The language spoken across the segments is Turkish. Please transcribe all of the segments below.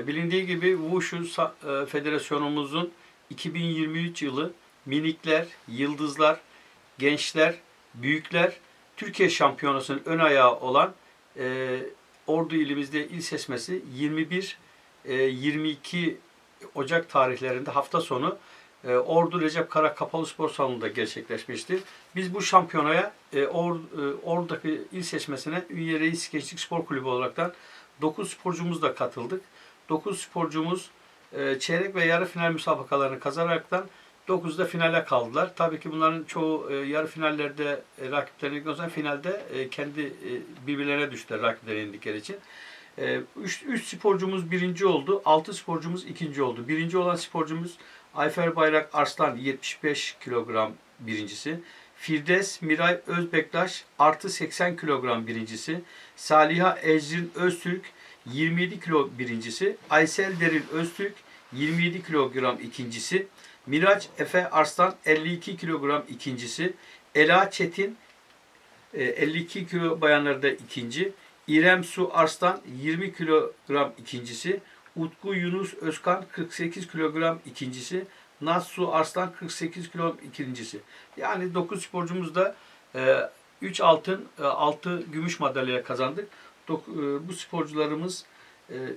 E, bilindiği gibi Wushu e, Federasyonumuzun 2023 yılı minikler, yıldızlar, gençler, büyükler Türkiye Şampiyonası'nın ön ayağı olan e, Ordu ilimizde il seçmesi 21 e, 22 Ocak tarihlerinde hafta sonu e, Ordu Recep Kara Kapalı Spor Salonu'nda gerçekleşmişti. Biz bu şampiyonaya e, Or, e, Ordu'daki il seçmesine Ünye Reis Gençlik Spor Kulübü olaraktan 9 sporcumuz da katıldık. 9 sporcumuz e, çeyrek ve yarı final müsabakalarını kazanaraktan 9'da finale kaldılar. Tabii ki bunların çoğu e, yarı finallerde e, rakiplerine sonra finalde e, kendi e, birbirlerine düştüler rakiplerine indikleri için. 3 sporcumuz birinci oldu. 6 sporcumuz ikinci oldu. Birinci olan sporcumuz Ayfer Bayrak Arslan 75 kilogram birincisi. Firdevs Miray Özbektaş artı 80 kilogram birincisi. Saliha Ecrin Öztürk 27 kilo birincisi. Aysel Deril Öztürk 27 kilogram ikincisi. Miraç Efe Arslan 52 kilogram ikincisi. Ela Çetin e, 52 kilo bayanlarda ikinci. İrem Su Arslan 20 kilogram ikincisi. Utku Yunus Özkan 48 kilogram ikincisi. Naz Su Arslan 48 kilogram ikincisi. Yani 9 sporcumuz da 3 altın, 6 gümüş madalya kazandık. E, Bu sporcularımız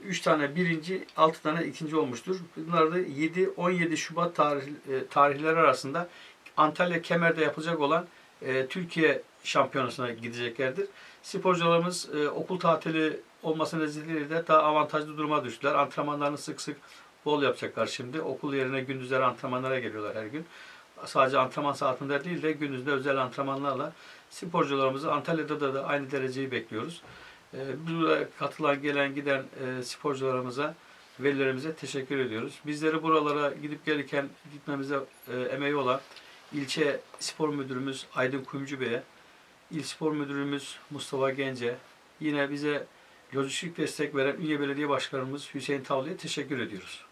3 tane birinci, 6 tane ikinci olmuştur. Bunlar da 7-17 Şubat tarih, e, tarihleri arasında Antalya Kemer'de yapılacak olan e, Türkiye şampiyonasına gideceklerdir. Sporcularımız e, okul tatili olması nedeniyle de daha avantajlı duruma düştüler. Antrenmanlarını sık sık bol yapacaklar şimdi. Okul yerine gündüzleri antrenmanlara geliyorlar her gün. Sadece antrenman saatinde değil de gündüzde özel antrenmanlarla sporcularımızı Antalya'da da, da aynı dereceyi bekliyoruz. Buraya katılan, gelen, giden e, sporcularımıza, velilerimize teşekkür ediyoruz. Bizleri buralara gidip gelirken gitmemize e, emeği olan ilçe spor müdürümüz Aydın Kuyumcu Bey'e, İl Spor Müdürümüz Mustafa Gence, yine bize lojistik destek veren Ünye Belediye Başkanımız Hüseyin Tavlı'ya teşekkür ediyoruz.